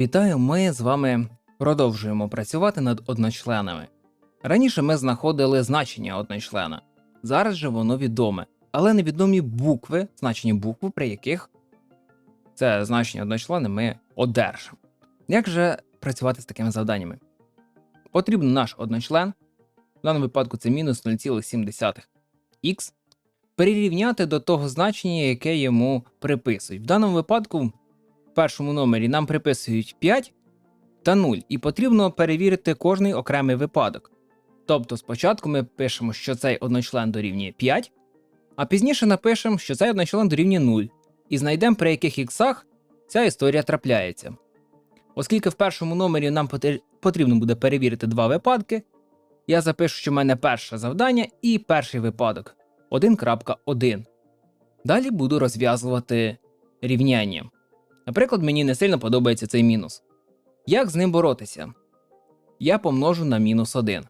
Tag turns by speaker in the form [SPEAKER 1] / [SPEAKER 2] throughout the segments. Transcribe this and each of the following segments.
[SPEAKER 1] Вітаю, ми з вами продовжуємо працювати над одночленами. Раніше ми знаходили значення одночлена, зараз же воно відоме, але невідомі букви, значення букв, при яких це значення одночлена ми одержимо. Як же працювати з такими завданнями? Потрібен наш одночлен, в даному випадку це мінус 0,7х, перерівняти до того значення, яке йому приписують. В даному випадку першому номері нам приписують 5 та 0, і потрібно перевірити кожний окремий випадок. Тобто спочатку ми пишемо, що цей одночлен дорівнює 5, а пізніше напишемо, що цей одночлен дорівнює 0, і знайдемо, при яких іксах ця історія трапляється. Оскільки в першому номері нам потрібно буде перевірити два випадки, я запишу, що в мене перше завдання і перший випадок 1.1. Далі буду розв'язувати рівняння. Наприклад, мені не сильно подобається цей мінус. Як з ним боротися? Я помножу на мінус 1.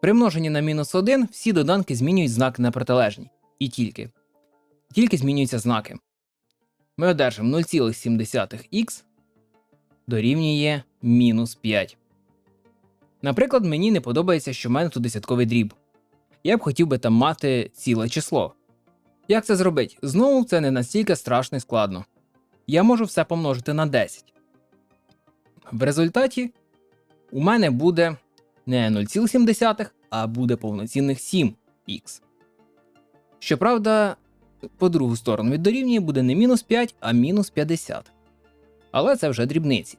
[SPEAKER 1] При множенні на мінус 1 всі доданки змінюють знаки на протилежні. І тільки. Тільки змінюються знаки. Ми одержимо 0,7х дорівнює мінус 5. Наприклад, мені не подобається, що в мене тут десятковий дріб. Я б хотів би там мати ціле число. Як це зробити? Знову це не настільки страшно і складно. Я можу все помножити на 10. В результаті у мене буде не 0,7, а буде повноцінних 7х. Щоправда, по другу сторону від дорівнює буде не мінус 5, а мінус 50. Але це вже дрібниці.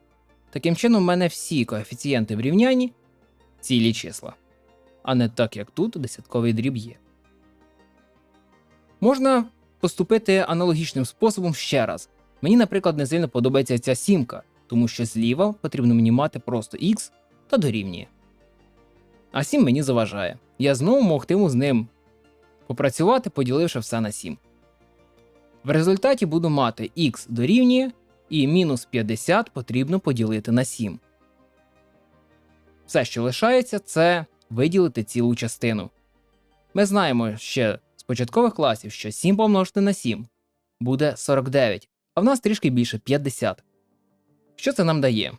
[SPEAKER 1] Таким чином, у мене всі коефіцієнти в рівнянні цілі числа, а не так, як тут десятковий дріб є. Можна поступити аналогічним способом ще раз. Мені, наприклад, не сильно подобається ця сімка, тому що зліва потрібно мені мати просто х та дорівнює. А 7 мені заважає. Я знову могтиму з ним попрацювати, поділивши все на 7. В результаті буду мати х дорівнює і мінус 50 потрібно поділити на 7. Все, що лишається, це виділити цілу частину. Ми знаємо ще з початкових класів, що 7 помножити на 7 буде 49, а в нас трішки більше 50. Що це нам дає?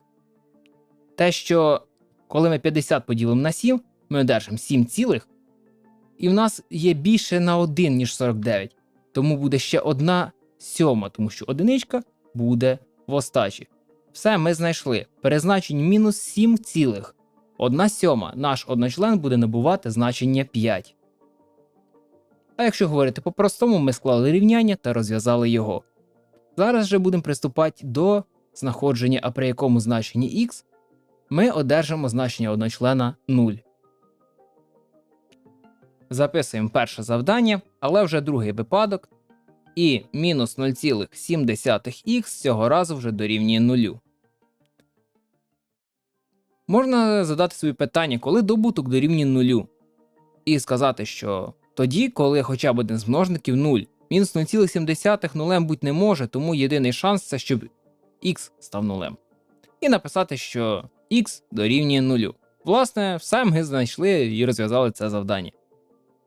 [SPEAKER 1] Те, що коли ми 50 поділимо на 7, ми одержимо 7 цілих, і в нас є більше на 1, ніж 49. Тому буде ще одна сьома, тому що одиничка буде в остачі. Все ми знайшли. Перезначень мінус 7 цілих. Одна сьома наш одночлен буде набувати значення 5. А якщо говорити по-простому, ми склали рівняння та розв'язали його. Зараз же будемо приступати до знаходження, а при якому значенні х ми одержимо значення одночлена 0. Записуємо перше завдання, але вже другий випадок. І мінус 0,7х цього разу вже дорівнює 0. Можна задати собі питання, коли добуток дорівнює 0. І сказати, що тоді, коли хоча б один з множників 0. Мінус 0,7 нулем бути не може, тому єдиний шанс це щоб х став нулем. І написати, що х дорівнює 0. Власне, все ми знайшли і розв'язали це завдання.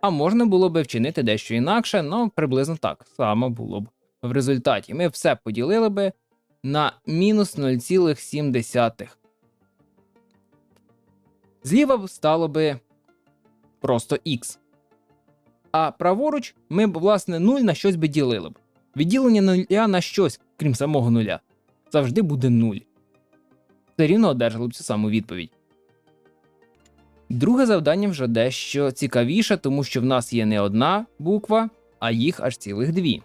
[SPEAKER 1] А можна було би вчинити дещо інакше, але приблизно так само було б. В результаті ми все поділили би на мінус 0,7. Зліва стало би просто х. А праворуч ми б, власне, 0 на щось би ділили б. Відділення нуля на щось, крім самого нуля, завжди буде 0. Все рівно одержали б цю саму відповідь. Друге завдання вже дещо цікавіше, тому що в нас є не одна буква, а їх аж цілих дві.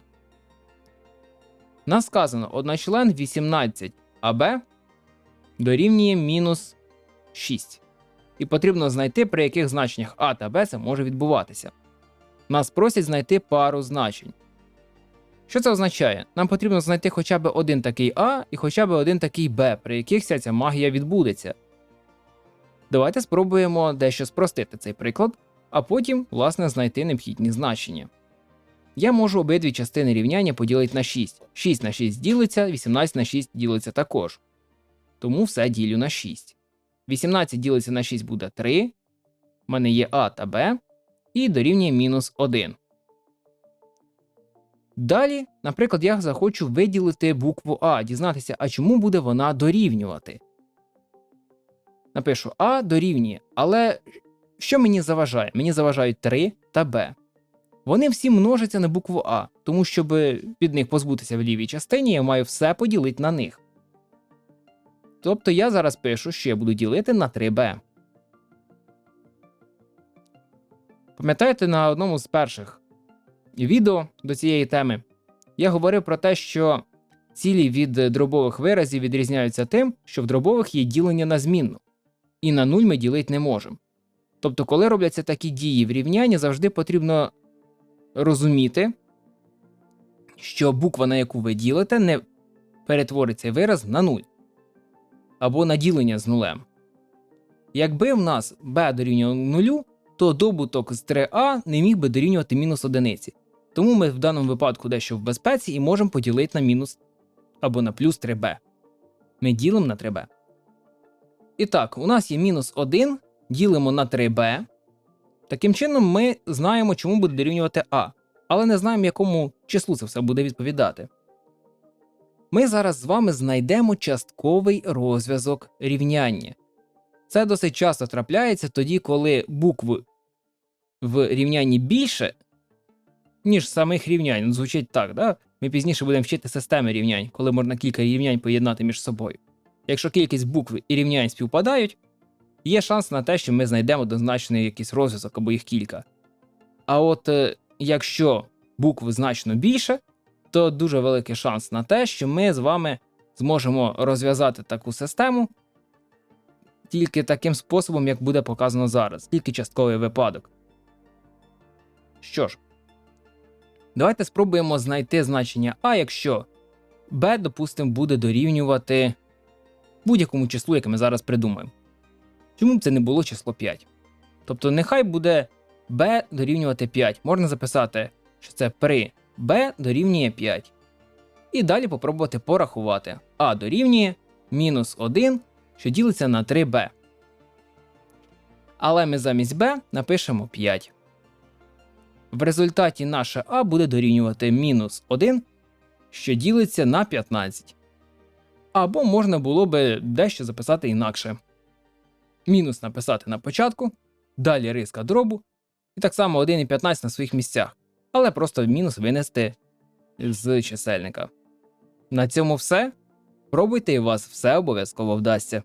[SPEAKER 1] Нас сказано одночлен 18 АБ дорівнює мінус 6. І потрібно знайти, при яких значеннях А та Б це може відбуватися. Нас просять знайти пару значень. Що це означає? Нам потрібно знайти хоча б один такий А і хоча б один такий Б, при яких вся ця магія відбудеться. Давайте спробуємо дещо спростити цей приклад, а потім, власне, знайти необхідні значення. Я можу обидві частини рівняння поділити на 6. 6 на 6 ділиться, 18 на 6 ділиться також. Тому все ділю на 6. 18 ділиться на 6 буде 3. У мене є А та Б. І дорівнює мінус 1. Далі, наприклад, я захочу виділити букву А, дізнатися, а чому буде вона дорівнювати. Напишу А дорівнює, але що мені заважає? Мені заважають 3 та Б. Вони всі множаться на букву А, тому щоб від них позбутися в лівій частині, я маю все поділити на них. Тобто я зараз пишу, що я буду ділити на 3b. Пам'ятаєте, на одному з перших відео до цієї теми я говорив про те, що цілі від дробових виразів відрізняються тим, що в дробових є ділення на змінну, і на нуль ми ділити не можемо. Тобто, коли робляться такі дії в рівнянні, завжди потрібно розуміти, що буква, на яку ви ділите, не перетвориться вираз на нуль або на ділення з нулем. Якби в нас b дорівнювало нулю, то добуток з 3a не міг би дорівнювати мінус одиниці. Тому ми в даному випадку дещо в безпеці і можемо поділити на мінус або на плюс 3b. Ми ділимо на 3b. І так, у нас є мінус 1, ділимо на 3b. Таким чином, ми знаємо, чому буде дорівнювати а, але не знаємо, якому числу це все буде відповідати. Ми зараз з вами знайдемо частковий розв'язок рівняння. Це досить часто трапляється тоді, коли букви в рівнянні більше, ніж самих рівнянь. Ну, Звучить так, да? Ми пізніше будемо вчити системи рівнянь, коли можна кілька рівнянь поєднати між собою. Якщо кількість букв і рівнянь співпадають, є шанс на те, що ми знайдемо однозначний якийсь розв'язок або їх кілька. А от е, якщо букв значно більше, то дуже великий шанс на те, що ми з вами зможемо розв'язати таку систему тільки таким способом, як буде показано зараз, тільки частковий випадок. Що ж, давайте спробуємо знайти значення А, якщо b, допустимо, буде дорівнювати будь-якому числу, яке ми зараз придумаємо. Чому б це не було число 5? Тобто, нехай буде b дорівнювати 5. Можна записати, що це при b дорівнює 5. І далі попробувати порахувати. А дорівнює мінус 1, що ділиться на 3b. Але ми замість b напишемо 5. В результаті наше А буде дорівнювати мінус 1, що ділиться на 15. Або можна було би дещо записати інакше. Мінус написати на початку, далі риска дробу, і так само 1 і 15 на своїх місцях, але просто мінус винести з чисельника. На цьому все. Пробуйте і у вас все обов'язково вдасться.